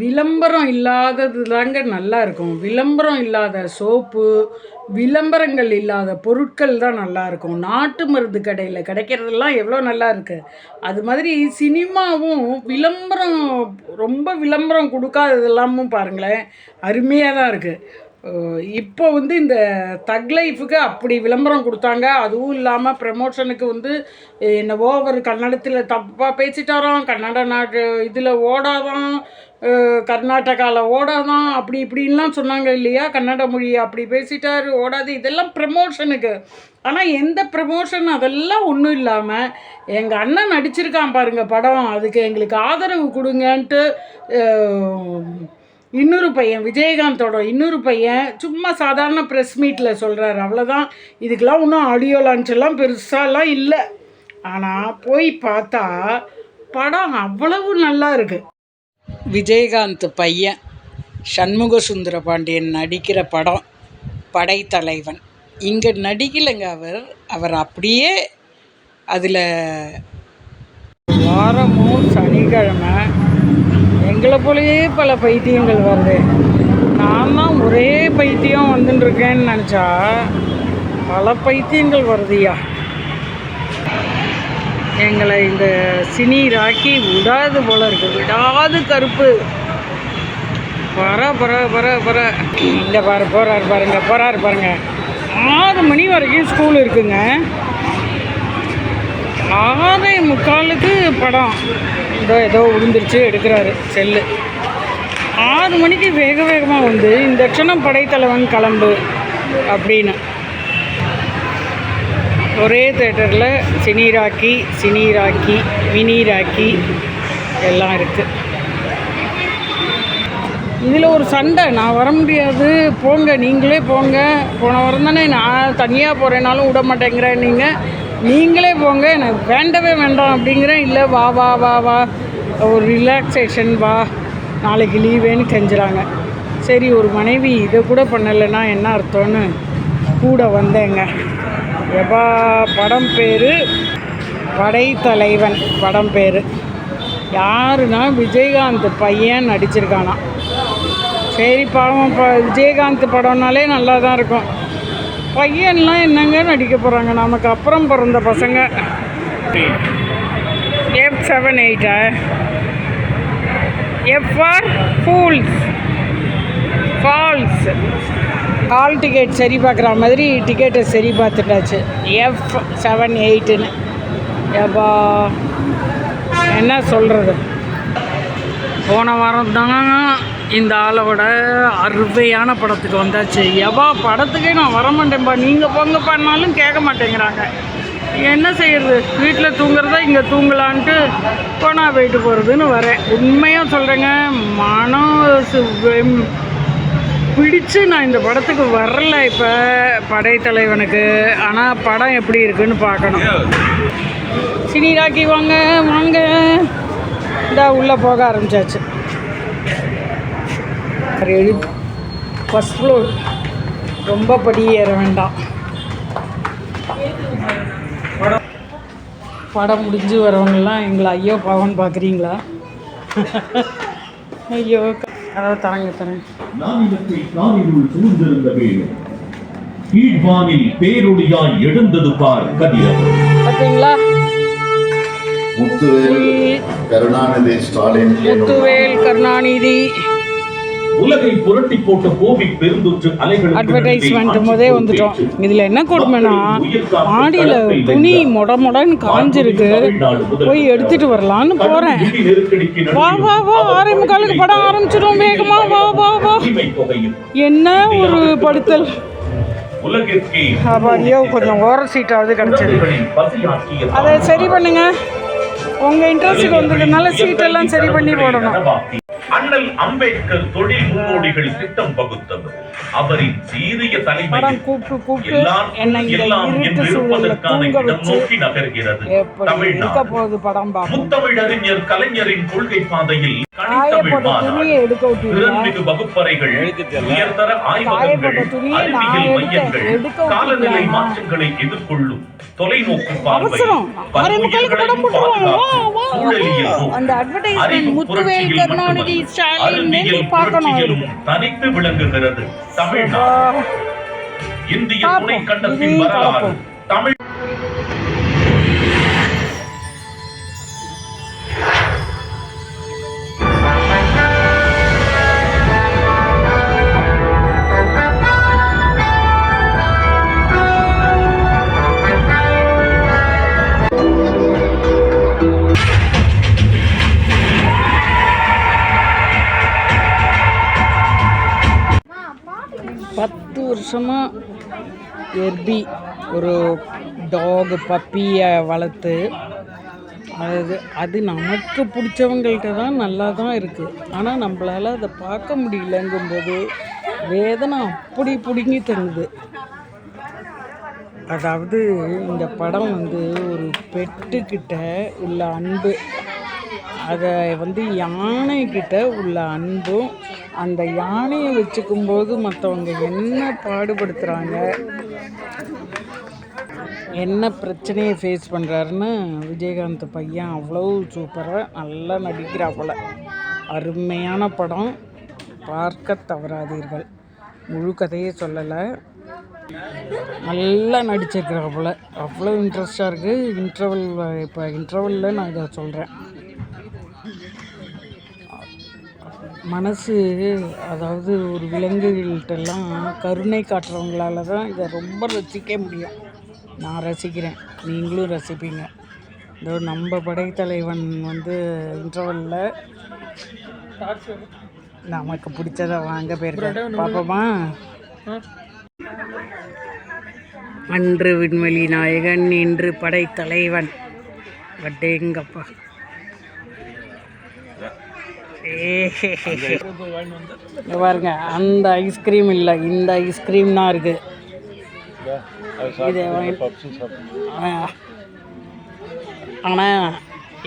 விளம்பரம் இல்லாதது தாங்க நல்லா இருக்கும். விளம்பரம் இல்லாத சோப்பு விளம்பரங்கள் இல்லாத பொருட்கள் தான் நல்லா இருக்கும். நாட்டு மருந்து கடையில் கிடைக்கிறதெல்லாம் எவ்வளோ நல்லாயிருக்கு அது மாதிரி சினிமாவும் விளம்பரம் ரொம்ப விளம்பரம் கொடுக்காதது எல்லாமும் பாருங்களேன் அருமையாக தான் இருக்குது இப்போ வந்து இந்த தக் லைஃபுக்கு அப்படி விளம்பரம் கொடுத்தாங்க. அதுவும் இல்லாமல் ப்ரமோஷனுக்கு வந்து என்னவோ அவர் கன்னடத்தில் தப்பாக பேசிட்டாராம். கன்னட நாட்டு இதில் ஓடாதான் கர்நாடகாவில் ஓடாதான் அப்படி இப்படின்லாம் சொன்னாங்க இல்லையா? கன்னட மொழி அப்படி பேசிட்டார் ஓடாது. இதெல்லாம் ப்ரமோஷனுக்கு ஆனால் எந்த ப்ரமோஷன் அதெல்லாம் ஒன்றும் இல்லாமல் எங்கள் அண்ணன் நடிச்சிருக்கான் பாருங்கள் படம். அதுக்கு எங்களுக்கு ஆதரவு கொடுங்கன்ட்டு இன்னொரு பையன் விஜயகாந்தோட இன்னொரு பையன் சும்மா சாதாரண ப்ரெஸ் மீட்டில் சொல்கிறாரு அவ்வளோதான் இதுக்கெல்லாம் ஒன்றும் ஆடியோ லான்ச் எல்லாம் பெருசாலாம் இல்லை. ஆனால் போய் பார்த்தா படம் அவ்வளவு நல்லா இருக்கு. விஜயகாந்த் பையன் சண்முக சுந்தர பாண்டியன் நடிக்கிற படம் படைத்தலைவன். இங்கே நடிக்கலைங்க அவர். அவர் அப்படியே அதில் வாரமும் சனிக்கிழமை எங்களை போலயே பல பைத்தியங்கள் வருது. நான் தான் ஒரே பைத்தியம் வந்துன்னு இருக்கேன்னு நினச்சா பல பைத்தியங்கள் வருதுயா எங்களை இந்த சினி ராக்கி விடாது போல இருக்கு. விடாது கருப்பு. பர பர பர பர. இந்த பாரு போறாரு பாருங்க போறாரு பாருங்க. ஆறு மணி வரைக்கும் ஸ்கூல் இருக்குங்க. ஆறே முக்காலுக்கு படம். இதோ ஏதோ விழுந்துருச்சு எடுக்கிறாரு செல்லு. ஆறு மணிக்கு வேக வேகமாக வந்து இந்த க்ஷணம் படைத்தலைவன் கிளம்பு அப்படின்னு. ஒரே தேட்டரில் cine Rocky cine Rocky Rocky எல்லாம் இருக்குது இதில் ஒரு சண்டை நான் வர முடியாது போங்க நீங்களே போங்க. போன வாரம் தானே நான் தனியாக போகிறேனாலும் விட மாட்டேங்கிறேன் நீங்கள் நீங்களே போங்க எனக்கு வேண்டவே வேண்டாம் அப்படிங்கிறேன் இல்லை வா வா வா வா ஒரு ரிலாக்ஸேஷன் வா. நாளைக்கு லீவேன்னு கெஞ்சுறாங்க. சரி ஒரு மனைவி இதை கூட பண்ணலைன்னா என்ன அர்த்தம்னு கூட வந்தேங்க. எப்பா படம் பேர்? படைத்தலைவன் படம் பேர். யாருன்னா விஜயகாந்த் பையன் நடிச்சிருக்கானா. சரி பாவம் ப விஜயகாந்த் படம்னாலே நல்லா தான் இருக்கும். பையன்லாம் என்னங்க நடிக்க போகிறாங்க நமக்கு அப்புறம் பிறந்த பசங்க. F seven எயிட்டா F R fools falls hall ticket சரி பார்க்குற மாதிரி டிக்கெட்டை சரி பார்த்துட்டாச்சு. எஃப் செவன் எயிட்டுன்னு எப்பா என்ன சொல்கிறது போன வாரம் தாங்க இந்த ஆளோட அருமையான படத்துக்கு வந்தாச்சு. எவா படத்துக்கே நான் வர மாட்டேன்ப்பா நீங்கள் போங்க பண்ணாலும் கேட்க மாட்டேங்கிறாங்க. என்ன செய்யறது? வீட்டில் தூங்குறதா இங்கே தூங்கலான்ட்டு போனால் போயிட்டு போகிறதுன்னு வரேன். உண்மையாக சொல்கிறேங்க மனம் சு- வெம்- பிடிச்சு நான் இந்த படத்துக்கு வரல இப்போ படைத்தலைவனுக்கு. ஆனால் படம் எப்படி இருக்குன்னு பார்க்கணும். சினி ராக்கி வாங்க வாங்க. இந்த உள்ளே போக ஆரம்பிச்சாச்சு. எழு ஃபஸ்ட் ஃப்ளோர் ரொம்ப படி ஏற வேண்டாம். படம் முடிஞ்சு வரவங்கெல்லாம் எங்களை ஐயோ பாவம்னு பார்க்குறீங்களா ஐயோ அதாவது தரங்க தரேன் கீழ்வானில் பேரொளியாய் எழுந்தது பார் கதிரவன். பார்த்தீங்களா முத்துவேல் கருணாநிதி ஸ்டாலின் முத்துவேல் கருணாநிதி. உலகை புரட்டி போட்ட கோவிட் பெருந்தொற்று அலைகள் அட்வர்டைஸ்மெண்ட் போதே வந்துட்டோம். இதில் என்ன கொடுமைனா ஆடியில் துணி மொட மொடன்னு காஞ்சிருக்கு. போய் எடுத்துட்டு வரலான்னு போகிறேன் வா வா வா ஆறே முக்காலுக்கு படம் ஆரம்பிச்சிடும் வேகமா. வா வா வா. என்ன ஒரு படுத்தல்? உலகிற்கே கொஞ்சம் ஓர சீட்டாவது கிடச்சிது. அதை சரி பண்ணுங்க. உங்கள் இன்ட்ரெஸ்ட்டுக்கு வந்திருக்கனால சீட்டெல்லாம் சரி பண்ணி போடணும். அண்ணல் அம்பேத்கர் தொழில் முன்னோடிகள் திட்டம் வகுத்தது அவரின் சீரிய தலைமையில் எல்லாம் எல்லாம் என்று இருப்பதற்கான இடம் நோக்கி நகர்கிறது. தமிழ்நாடு. முத்தமிழறிஞர் கலைஞரின் கொள்கை பாதையில் வகுப்பறைகள் உயர்தர ஆய்வகங்கள் அறிவியல் மையங்கள்? காலநிலை மாற்றங்களை எதிர்கொள்ளும் தொலைநோக்கு பார்வை தனித்து விளங்குகிறது. தமிழ்நாடு இந்திய. துணை கண்டத்தின் வரலாறு. தமிழ் வருஷமாக எர்பி ஒரு டாக் பப்பியை வளர்த்து அது அது நமக்கு பிடிச்சவங்கள்ட்ட தான் நல்லா தான் இருக்குது ஆனால் நம்மளால் அதை பார்க்க முடியலங்கும்போது வேதனை அப்படி பிடுங்கி தருது. அதாவது இந்த படம் வந்து ஒரு பெட்டுக்கிட்ட உள்ள அன்பு. அதை வந்து யானைக்கிட்ட உள்ள அன்பும் அந்த யானையை வச்சுக்கும்போது மற்றவங்க என்ன பாடுபடுத்துகிறாங்க என்ன பிரச்சனையை ஃபேஸ் பண்ணுறாருன்னு விஜயகாந்த் பையன் அவ்வளோ சூப்பராக நல்லா நடிக்கிறாப்புல அருமையான படம். பார்க்க தவறாதீர்கள். முழு கதையே சொல்லலை. நல்லா நடிச்சிருக்கிறாப்புல அவ்வளோ இன்ட்ரெஸ்டாக இருக்குது இன்டர்வல் இப்போ இன்டர்வலில் நான் இதை சொல்கிறேன் மனசு அதாவது ஒரு விலங்குகள்கிட்டலாம் கருணை காட்டுறவங்களால தான் இதை ரொம்ப ரசிக்க முடியும். நான் ரசிக்கிறேன். நீங்களும் ரசிப்பீங்க. இதோ நம்ம படைத்தலைவன் வந்து இன்டர்வலில் நமக்கு பிடிச்சதை வாங்க போயிருக்கேன் பார்ப்போமா அன்று விண்வெளி நாயகன் இன்று படைத்தலைவன். வட்டேங்கப்பா. இங்க பாருங்க அந்த ஐஸ்கிரீம் இல்லை இந்த ஐஸ்கிரீம் தான் இருக்கு. இது ஆனால்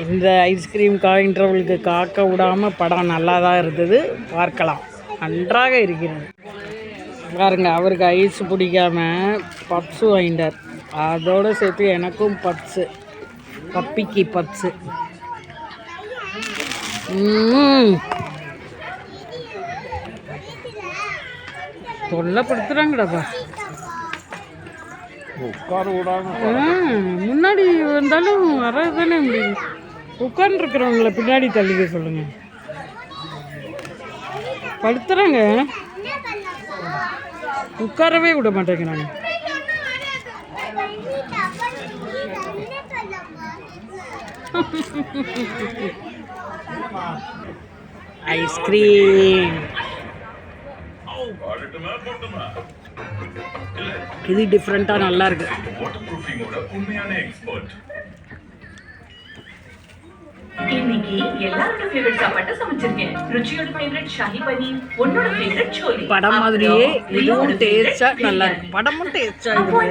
இந்த ஐஸ்கிரீம்காக இன்டர்வலுக்கு காக்க விடாமல் படம் நல்லா தான் இருந்தது பார்க்கலாம். நன்றாக இருக்கிறது. பாருங்க அவருக்கு ஐஸ் பிடிக்காம பப்ஸு வாங்கிட்டார். அதோடு சேர்த்து எனக்கும் பப்ஸு பப்பிக்கு பப்ஸு. தொல்லைப்படுத்துறாங்கடாப்பா. ம், முன்னாடி வந்தாலும் வர்றது தானே முடியும் உட்காந்துருக்குறவங்கள பின்னாடி தள்ளிக்க சொல்லுங்க. படுத்துறாங்க. உட்காரவே விட மாட்டேங்கிறாங்க. ஐஸ்கிரீம் இது டிஃப்ரெண்ட்டாக நல்லா இருக்கு. படம் மாதிரியே இதுவும் favorite நல்லா. இருக்கு. படமும் டேஸ்டாக அப்போ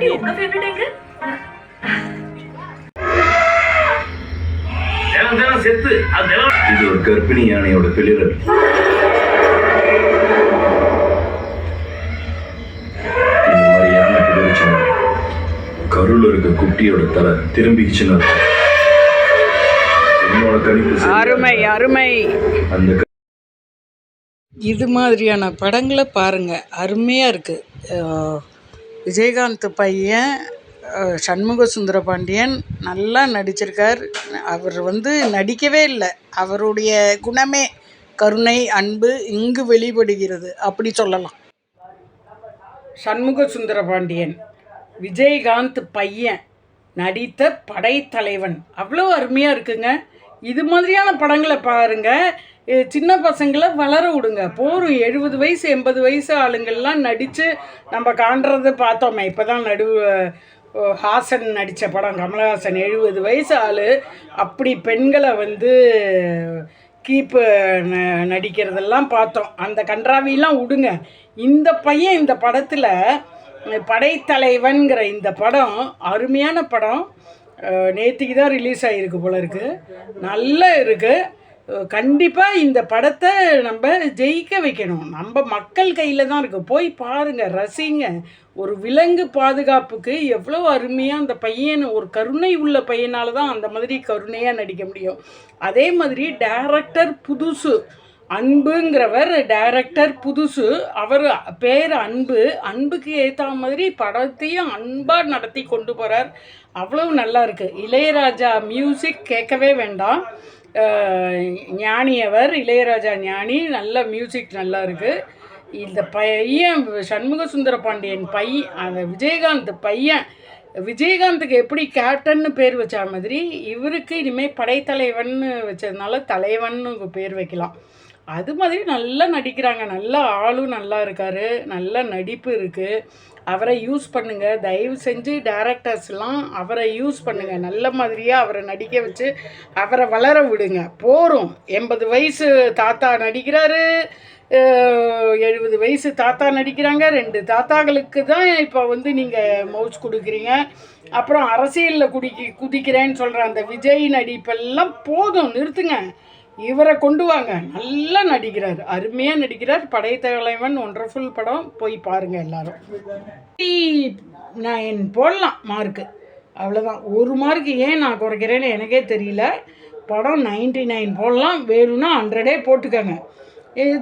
இருக்கு உங்க ஃபேவரட் எங்க இது ஒரு கர்ப்பிணி யானையோட பிளிரல் இந்த மாதிரி யானை பிடிச்சுன்னா கருள் இருக்க குட்டியோட தலை திரும்பிச்சுன்னா. என்னோட கணிப்பு அருமை அருமை. அந்த இது மாதிரியான படங்களை பாருங்கள் அருமையாக இருக்குது விஜயகாந்த் பையன் சண்முக சுந்தர பாண்டியன் நல்லா நடிச்சிருக்கார். அவர் வந்து நடிக்கவே இல்லை. அவருடைய குணமே கருணை அன்பு இங்கு வெளிப்படுகிறது. அப்படி சொல்லலாம். சண்முக சுந்தர பாண்டியன் விஜயகாந்த் பையன் நடித்த படைத்தலைவன். அவ்வளோ அருமையாக இருக்குங்க. இது மாதிரியான படங்களை பாருங்க. சின்ன பசங்களை வளர விடுங்க. போரும் எழுபது வயசு எண்பது வயசு ஆளுங்கள்லாம் நடித்து நம்ம காண்றதை பார்த்தோமே. இப்போ தான் நடு ஹாசன் நடித்த படம் கமலஹாசன் எழுபது வயசு ஆள். அப்படி பெண்களை வந்து கீப்பு ந- நடிக்கிறதெல்லாம் பார்த்தோம். அந்த கன்றாவிலாம் விடுங்க இந்த பையன் இந்த படத்தில் படைத்தலைவன்கிற இந்த படம் அருமையான படம். நேற்றுக்கு தான் ரிலீஸ் ஆகிருக்கு போல இருக்குது நல்லா இருக்குது கண்டிப்பாக இந்த படத்தை நம்ம ஜெயிக்க வைக்கணும். நம்ம மக்கள் கையில் தான் இருக்குது போய் பாருங்கள் ரசிங்க. ஒரு விலங்கு பாதுகாப்புக்கு எவ்வளோ அருமையாக அந்த பையன் ஒரு கருணை உள்ள பையனால் தான் அந்த மாதிரி கருணையாக நடிக்க முடியும். அதே மாதிரி டேரக்டர் புதுசு அன்புங்கிறவர் டைரக்டர் புதுசு அவர் பேர் அன்பு அன்புக்கு ஏற்ற மாதிரி படத்தையும் அன்பாக நடத்தி கொண்டு போகிறார் அவ்வளவு நல்லா இருக்கு. இளையராஜா மியூசிக் கேட்கவே வேண்டாம். ஞானி அவர் இளையராஜா ஞானி நல்ல மியூசிக் நல்லா இருக்கு. இந்த பையன் சண்முக சுந்தர பாண்டியன் பையன் அந்த விஜயகாந்த் பையன் விஜயகாந்துக்கு எப்படி கேப்டன்னு பேர் வச்ச மாதிரி இவருக்கு இனிமேல் படைத்தலைவன்னு வச்சதுனால தலைவன்னு பேர் வைக்கலாம். அது மாதிரி நல்லா நடிக்கிறாங்க. நல்லா ஆளும் நல்லா இருக்காரு. நல்ல நடிப்பு இருக்குது அவரை யூஸ் பண்ணுங்க. தயவு செஞ்சு டேரக்டர்ஸ்லாம் அவரை யூஸ் பண்ணுங்க. நல்ல மாதிரியாக அவரை நடிக்க வச்சு அவரை வளர விடுங்க. போகிறோம் எண்பது வயசு தாத்தா நடிக்கிறாரு. எழுபது வயசு தாத்தா நடிக்கிறாங்க. ரெண்டு தாத்தாக்களுக்கு தான் இப்போ வந்து நீங்கள் மவுச் கொடுக்குறீங்க. அப்புறம் அரசியலில் குடிக்கி குதிக்கிறேன்னு சொல்கிற அந்த விஜய் நடிப்பெல்லாம் போதும். நிறுத்துங்க. இவரை கொண்டு வாங்க. நல்லா நடிக்கிறார். அருமையாக நடிக்கிறார். படைத்தலைவன் ஒன்றர்ஃபுல் படம். போய் பாருங்கள் எல்லாரும். நைன் போடலாம் மார்க்கு அவ்வளோதான் ஒரு மார்க்கு ஏன் நான் குறைக்கிறேன்னு எனக்கே தெரியல. படம் நைன்டி நைன் போடலாம். வேணும்னா ஹண்ட்ரடே போட்டுக்கோங்க.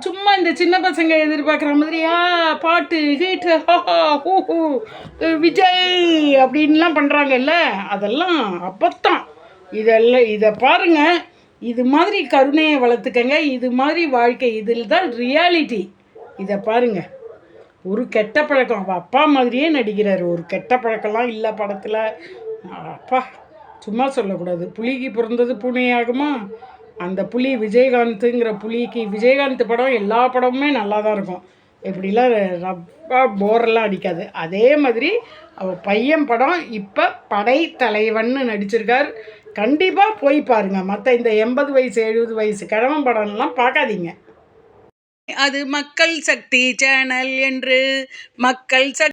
சும்மா இந்த சின்ன பசங்க எதிர்பார்க்குற மாதிரியா? பாட்டு ஹீட் ஹூ ஹூ விஜய் அப்படின்லாம் பண்ணுறாங்கல்ல அதெல்லாம் அப்பத்தான். இதெல்லாம் இதை பாருங்கள் இது மாதிரி கருணையை வளர்த்துக்கங்க. இது மாதிரி வாழ்க்கை இதில் தான் ரியாலிட்டி இதை பாருங்க. ஒரு கெட்ட பழக்கம். அவள் அப்பா மாதிரியே நடிக்கிறாரு. ஒரு கெட்ட பழக்கம்லாம் இல்லை படத்தில். அப்பா சும்மா சொல்லக்கூடாது. புலிக்கு பிறந்தது பூனையாகுமா? அந்த புலி விஜயகாந்துங்கிற புலிக்கு விஜயகாந்த் படம் எல்லா படமுமே நல்லா தான் இருக்கும். எப்படிலாம் ரப்பா போரெல்லாம் அடிக்காது. அதே மாதிரி அவள் பையன் படம் இப்போ படை தலைவன்னு நடிச்சிருக்கார். கண்டிப்பாக போய் பாருங்கள் மற்ற இந்த எண்பது வயசு எழுபது வயசு கிழவன் படம்லாம் பார்க்காதீங்க. அது மக்கள் சக்தி சேனல் என்று மக்கள் சக்தி